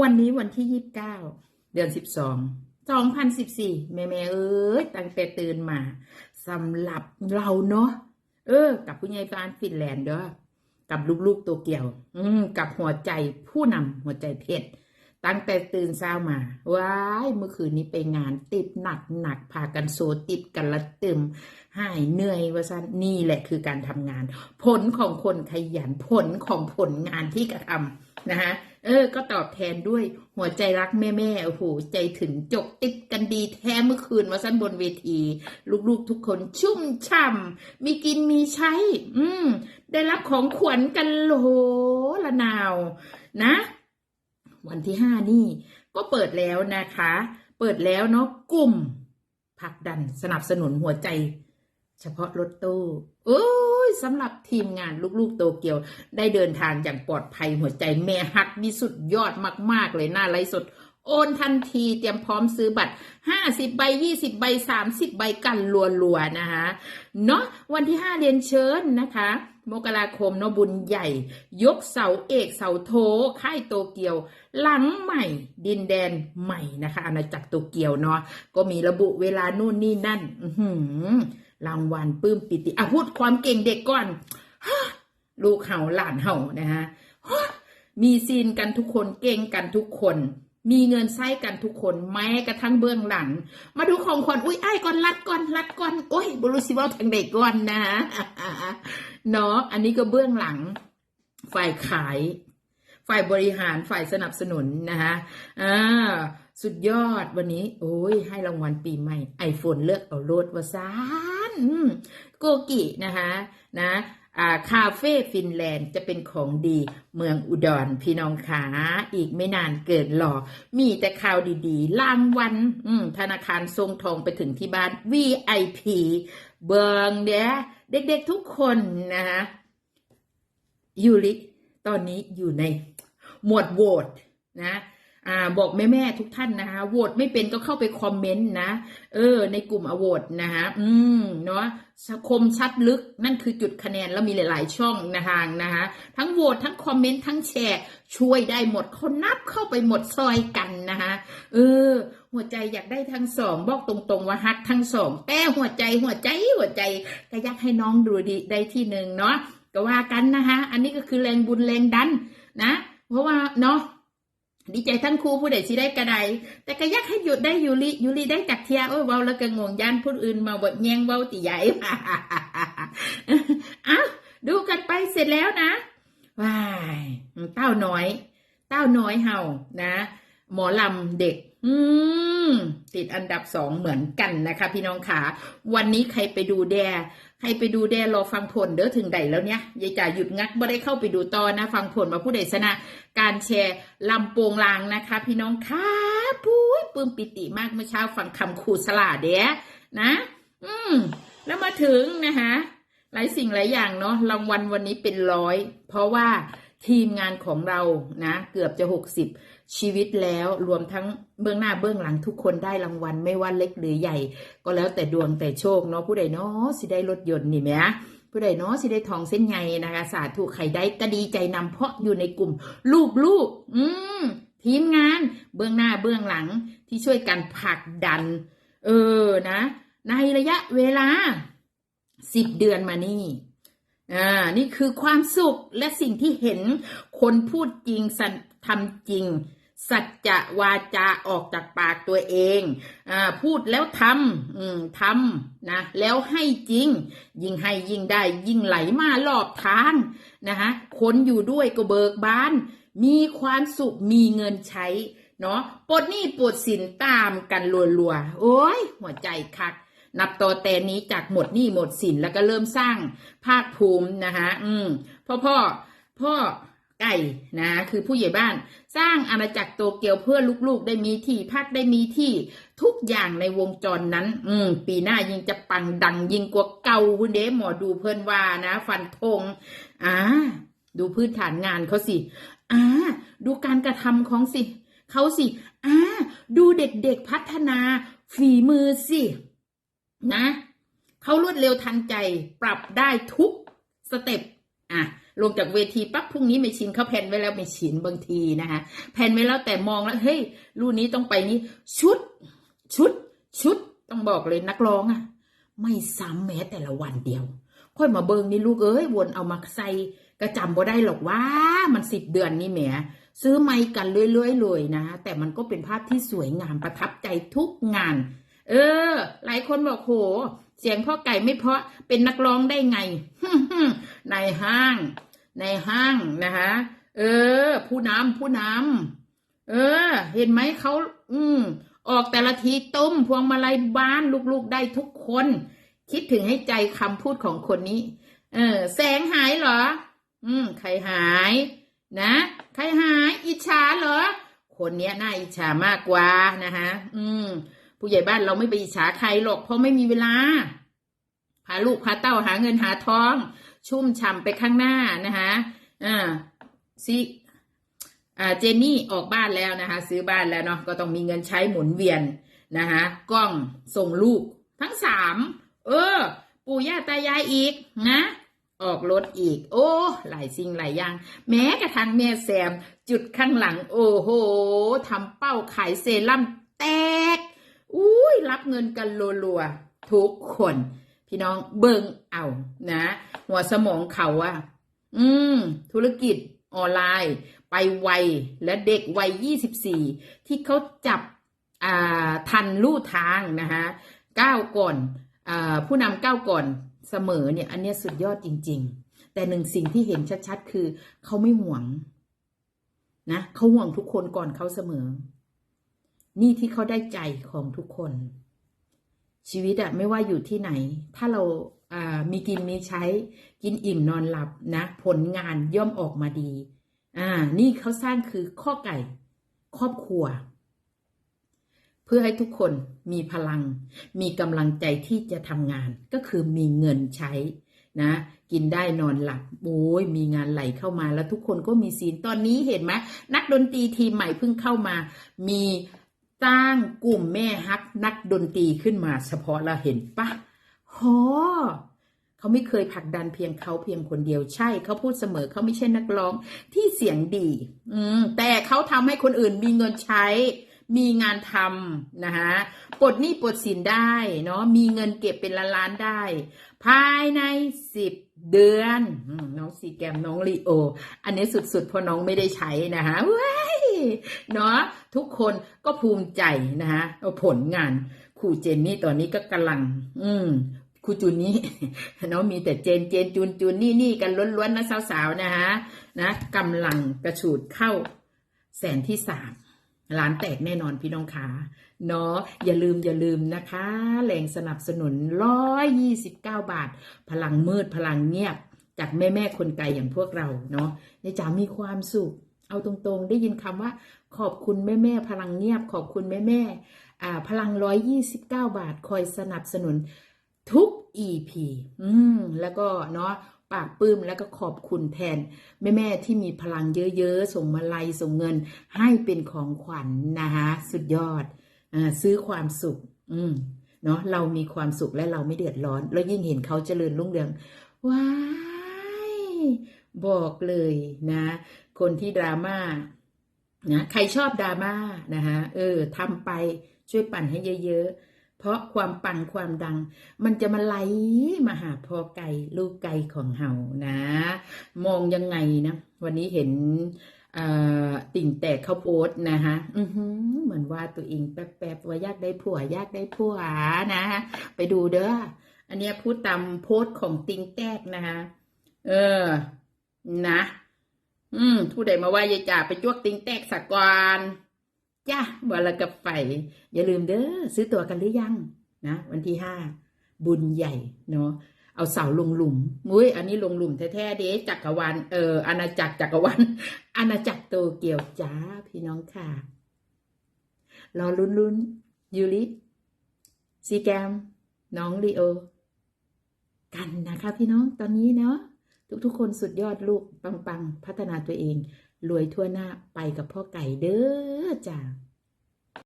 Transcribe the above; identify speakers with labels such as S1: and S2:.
S1: วันนี้วันที่ยี่สิบเก้าเดือนสิบสองสองพันสิบสี่แม่แม่เอ้ยตั้งแต่ตื่นมาสำหรับเราเนาะเออ กับผู้ใหญ่บ้านฟินแลนด์เด้อกับลูกๆตัวเกี่ยว อืมกับหัวใจผู้นำหัวใจเพชรตั้งแต่ตื่นเช้ามา ว้ายเมื่อคืนนี้ไปงานติดหนักหนักพากันโซติดกันละตึมหายเหนื่อยว่าซันนี่แหละคือการทำงาน ผลของคนขยันผลของผลงานที่กระทำ นะคะเออ ก็ตอบแทนด้วยหัวใจรักแม่แม่ๆโอ้โหใจถึงจกติดกันดีแท้เมื่อคืนว่าสั้นบนเวที ลูกๆทุกคนชุ่มช่ำมีกินมีใช้ อืม ได้รับของขวัญกันโหลละนาวนะ วันที่ห้านี่ ก็เปิดแล้วนะคะ เปิดแล้วเนาะกลุ่มผักดันสนับสนุนหัวใจ เฉพาะรถตู้โอ้ ยสำหรับทีมงานลูกๆโตเกียว ได้เดินทางอย่างปลอดภัยหัวใจแม่ฮักมีสุดยอดมากๆเลยหน้าไลฟ์สดโอนทันทีเตรียมพร้อมซื้อบัตร 50 ใบ 20 ใบ 30 ใบกันรัวๆนะคะเนาะวันที่ 5 เรียนเชิญนะคะมกราคมเนาะบุญใหญ่ ยกเสาเอกเสาโทค่ายโตเกียว หลังใหม่ ดินแดนใหม่นะคะอาณาจักรโตเกียวเนาะก็มีระบุเวลานู่นนี่นั่น อื รางวัลปื้มปิติอะพูดความเก่งเด็กก่อนฮะลูกเห่าหลานเห่านะฮะมีซีนกันทุกคนเก่งกันทุกคน มีเงินใช้กันทุกคนแม้กระทั่งเบื้องหลัง มาดูของขวัญอุ้ยไอ้ก่อนรัดก่อนรัดก่อนโอ้ยบรุสิว่าทางเด็กก่อนนะเนาะอันนี้ก็เบื้องหลัง ฝ่ายขาย ฝ่ายบริหารฝ่ายสนับสนุนนะคะอ่าสุดยอดวันนี้ โอ้ยให้รางวัลปีใหม่ไอโฟนเลือกเอาโลดวาซา โกกินะคะนะอาคาเฟ่ฟินแลนด์จะเป็นของดีเมืองอุดรพี่น้องขาอีกไม่นานเกิดหลอมีแต่ข่าวดีๆรางวัลธนาคารทรงทองไปถึงที่บ้าน VIP เบิงเด้เด็กๆทุกคนนะคะยูริตอนนี้อยู่ในหมวดโหวตนะ อ่าบอกแม่แม่ทุกท่านนะคะโหวตไม่เป็นก็เข้าไปคอมเมนต์นะเออ ในกลุ่มอโหวตนะคะอืมเนาะคมชัดลึกนั่นคือจุดคะแนนแล้วมีหลาย ๆ ช่องนะฮางนะคะทั้งโหวตทั้งคอมเมนต์ทั้งแชร์ ช่วยได้หมดเขานับเข้าไปหมดซอยกันนะคะเออ หัวใจอยากได้ทั้งสองบอกตรงๆว่าฮักทั้งสองแต่หัวใจหัวใจหัวใจก็อยากให้น้องดูดีได้ที่หนึ่งเนาะก็ว่ากันนะคะอันนี้ก็คือแรงบุญแรงดันนะ เพราะว่าเนาะ ดีใจทั้งครูผู้ใดสิได้กระไดแต่ก็อยักให้หยุดได้ยูริยูริได้จักเทียโอ้ยเว้าแล้วก็งงย่านผู้อื่นมาบดแยงเว้าตีใหญ่อ้าดูกันไปเสร็จแล้วนะว้ายเต้าน้อย เต้าน้อยเห่านะ หมอลำเด็ก อืม ติดอันดับสองเหมือนกันนะคะ พี่น้องขาวันนี้ใครไปดูแดใครไปดูแดรอฟังผลเด้อถึงใดแล้วเนี่ยยายจ่าหยุดงักไม่ได้เข้าไปดูต่อนะ ฟังผลมาผู้ใดชนะ การแชร์ลำโปงลางนะคะ พี่น้องค่ะปุ้ยปื้มปิติมากเมื่อเช้าฟังคำครูสลาเดะนะ อืม แล้วมาถึงนะคะหลายสิ่งหลายอย่างเนาะรางวัลวันนี้เป็นร้อย เพราะว่า ทีมงานของเรานะเกือบจะหกสิบชีวิตแล้วรวมทั้งเบื้องหน้าเบื้องหลังทุกคนได้รางวัลไม่ว่าเล็กหรือใหญ่ ก็แล้วแต่ดวงแต่โชคเนาะผู้ใดเนาะสิได้รถยนต์นี่ไหมผู้ใดเนาะสิได้ทองเส้นใหญ่นะคะ สาธุใครได้ก็ดีใจนำเพราะอยู่ในกลุ่ม ลูกลูกอืมทีมงานเบื้องหน้าเบื้องหลังที่ช่วยกันผลักดัน เออนะ ในระยะเวลาสิบเดือนมานี่ อ่านี่คือความสุขและสิ่งที่เห็นคนพูดจริงสันทำจริง สัจจะวาจาออกจากปากตัวเองอ่าพูดแล้วทำอืมทำนะแล้วให้จริง ยิ่งให้ยิ่งได้ ยิ่งไหลมารอบทางนะคะคนอยู่ด้วยก็เบิกบาน มีความสุขมีเงินใช้เนาะปลดหนี้ปลดสินตามกันรัวๆโอ้ยหัวใจคัก นับต่อแต่นี้จากหมดหนี้หมดสินแล้วก็เริ่มสร้างภาคภูมินะคะอืมพ่อพ่อพ่อไก่นะคือผู้ใหญ่บ้าน สร้างอาณาจักรโตเกียวเพื่อลูกๆ ได้มีที่พักได้มีที่ทุกอย่างในวงจรนั้น อืม ปีหน้ายิ่งจะปังดังยิ่งกว่าเก่าคุณเด้หมอดูเพิ่นว่านะ ฟันธงอ่าดูพื้นฐานงานเขาสิอ่าดูการกระทำของสิเขาสิอ่าดูเด็กๆพัฒนาฝีมือสิ นะเขารวดเร็วทันใจปรับได้ทุกสเต็ปอะลงจากเวทีปั๊บพรุ่งนี้ไม่ชินเขาแพนไว้แล้วไม่ชินบางทีนะคะแพนไว้แล้วแต่มองแล้วเฮ้ยรุ่นนี้ต้องไปนี้ชุด ชุด ชุดต้องบอกเลยนักร้องอะไม่ซ้ำแม้แต่ละวันเดียว ค่อยมาเบิงนี่ลูกเอ้ยวนเอามาใส่กระจำบ่ได้หรอกว่ามันสิบเดือนนี่แหมซื้อไม้กันเรื่อยๆเลยนะ แต่มันก็เป็นภาพที่สวยงามประทับใจทุกงาน เออ หลายคนบอกโห เสียงพ่อไก่ไม่เพราะเป็นนักร้องได้ไงในห้าง ในห้างนะคะเออ ผู้นำผู้นำเออ เห็นไหมเขาอืมออกแต่ละทีต้มพวงมาลัยบ้านลูกๆได้ทุกคน คิดถึงให้ใจคำพูดของคนนี้ เออ แสงหายเหรอ อืมใครหาย นะ ใครหาย อิจฉาเหรอ คนเนี้ยน่าอิจฉามากกว่านะคะอืม ผู้ใหญ่บ้านเราไม่ไปอิจฉาใครหรอกเพราะไม่มีเวลา พาลูกพาเต้าหาเงินหาทอง ชุ่มฉ่ำไปข้างหน้านะคะอ่าซิอ่าเจนนี่ออกบ้านแล้วนะคะ ซื้อบ้านแล้วเนาะก็ต้องมีเงินใช้หมุนเวียนนะคะกล้องส่งลูก ทั้งสามเออ ปู่ย่าตายายอีกนะออกรถอีก โอ้หลายสิ่งหลายอย่าง แม้กระทั่งแม่แซม จุดข้างหลัง โอ้โหทำเป้าขายเซรั่มแตก รับเงินกันรัวๆทุกคน พี่น้องเบิงเอานะ หัวสมองเขาอะอืม ธุรกิจออนไลน์ ไปไวและเด็กวัย24ที่เขาจับอ่าทันลู่ทางนะคะก้าวก่อนอผู้นำก้าวก่อนเสมอเนี่ย อันเนี้ยสุดยอดจริง ๆ แต่หนึ่งสิ่งที่เห็นชัดๆ คือเขาไม่ห่วงนะเขาห่วงทุกคนก่อนเขาเสมอ นี่ที่เขาได้ใจของทุกคน ชีวิตอะไม่ว่าอยู่ที่ไหน ถ้าเราามีกินมีใช้ กินอิ่มนอนหลับนะ ผลงานย่อมออกมาดี อ่า นี่เขาสร้างคือข้อไก่ ครอบครัว เพื่อให้ทุกคนมีพลัง มีกำลังใจที่จะทำงาน ก็คือมีเงินใช้นะกินได้นอนหลับโอ้ยมีงานไหลเข้ามาแล้วทุกคนก็มีซีนตอนนี้เห็นไหมนักดนตรีทีมใหม่เพิ่งเข้ามา มี ตั้งกลุ่มแม่ฮักนักดนตรีขึ้นมาเฉพาะเราเห็นปะโหเขาไม่เคยผลักดันเพียงเขาเพียงคนเดียวใช่ เขาพูดเสมอเขาไม่ใช่นักร้องที่เสียงดี อืม แต่เขาทำให้คนอื่นมีเงินใช้ มีงานทำนะคะปลดหนี้ปลดสินได้เนาะมีเงินเก็บเป็นล้านล้านๆได้ ภายในสิบเดือน น้องซีแกมน้องลีโอ อันนี้สุดๆเพราะน้องไม่ได้ใช้นะคะเว้ย เนาะทุกคนก็ภูมิใจนะคะผลงานครูเจนนี่ตอนนี้ก็กำลัง อืมครูจูนนี่เนาะมีแต่เจนเจนจูนจูนนี่นี่กันล้วนๆนะสาวๆนะคะนะกำลังกระฉูดเข้าแสนที่สามร้านแตกแน่นอนพี่น้องขาเนาะอย่าลืมอย่าลืมนะคะแรงสนับสนุนร้อยยี่สิบเก้าบาท พลังมืดพลังเงียบ จากแม่แม่คนไกลอย่างพวกเราเนาะในจ๋ามีความสุข เอาตรงๆ ได้ยินคำว่า ขอบคุณแม่แม่ๆพลังเงียบ ขอบคุณแม่แม่ๆพลังร้อยยี่สิบเก้าบาทคอยสนับสนุนทุก EP อืม แล้วก็เนาะปากปลื้มแล้วก็ขอบคุณแทนแม่แม่ๆที่มีพลังเยอะๆ ส่งมาลัยส่งเงินให้เป็นของขวัญนนะคะสุดยอดอซื้อความสุข อืมเนาะเรามีความสุขและเราไม่เดือดร้อน แล้วยิ่งเห็นเขาเจริญรุ่งเรืองว้ายบอกเลยนะ คนที่ดราม่านะใครชอบดราม่านะคะเออทำไปช่วยปั่นให้เยอะๆ เพราะความปังความดัง มันจะมาไหลมาหาพอไก่ลูกไก่ของเฮานะ มองยังไงนะ วันนี้เห็นอ่อติ่งแตกเขาโพส์นะคะอือหือเหมือนว่าตัวเองแป๊บๆว่ายากได้ผัวยากได้ผัวนะไปดูเด้ออันเนี้ยพูดตามโพสของติ่งแตกนะคะเออนะ อืมผู้ใดมาว่ายายจ่าไปจวกติงแตกสักก่อนจ้าบวลกับไฟอย่าลืมเด้อซื้อตั๋วกันหรือยังนะวันที่ห้าบุญใหญ่เนาะเอาเสาลงหลุมมุ้ยอันนี้ลงหลุมแท้ๆเด้จักรวาลเอออาณาจักรจักรวาลอาณาจักรโตเกียวจ้าพี่น้องค่ะรอลุ้นลุ้นๆยูริซีแกม น้องลีโอ กันนะคะพี่น้องตอนนี้เนาะ ทุกๆ คนสุดยอดลูกปังๆ พัฒนาตัวเอง รวยทั่วหน้าไปกับพ่อไก่เด้อจ้า